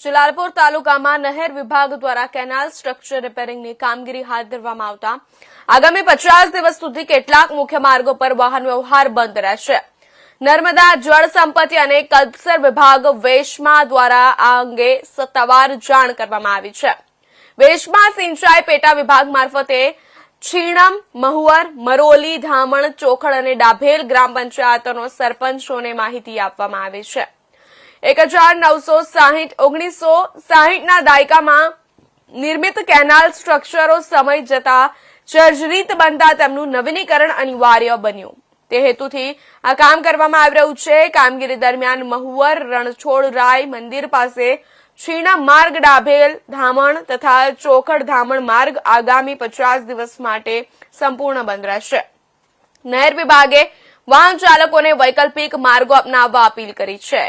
જલાલપુર તાલુકામાં નહેર વિભાગ દ્વારા કેનાલ સ્ટ્રક્ચર રિપેરિંગની કામગીરી હાથ ધરવામાં આવતા આગામી પચાસ દિવસ સુધી કેટલાક મુખ્ય માર્ગો પર વાહન વ્યવહાર બંધ રહેશે. નર્મદા જળ સંપત્તિ અને કલ્પસર વિભાગ વેશમા દ્વારા આ અંગે સત્તાવાર જાણ કરવામાં આવી છે. વેશમાં સિંચાઈ પેટા વિભાગ મારફતે છીણમ, મહુવર, મરોલી, ધામણ ચોખડ અને ડાભેલ ગ્રામ પંચાયતોનો સરપંચોને માહિતી આપવામાં આવી છે. એક હજાર નવસો સાહીઠ, ઓગણીસો સાહીઠના દાયકામાં નિર્મિત કેનાલ સ્ટ્રક્ચરો સમય જતા જર્જરિત બનતા તેમનું નવીનીકરણ અનિવાર્ય બન્યું. તે હેતુથી આ કામ કરવામાં આવી રહ્યું છે. કામગીરી દરમિયાન મહુવર, રણછોડ રાય મંદિર પાસે છીણા માર્ગ ડાભેલ ધામણ તથા ચોખડ ધામણ માર્ગ આગામી પચાસ દિવસ માટે સંપૂર્ણ બંધ રહેશે. નહેર વિભાગે વાહન ચાલકોને વૈકલ્પિક માર્ગો અપનાવવા અપીલ કરી છે.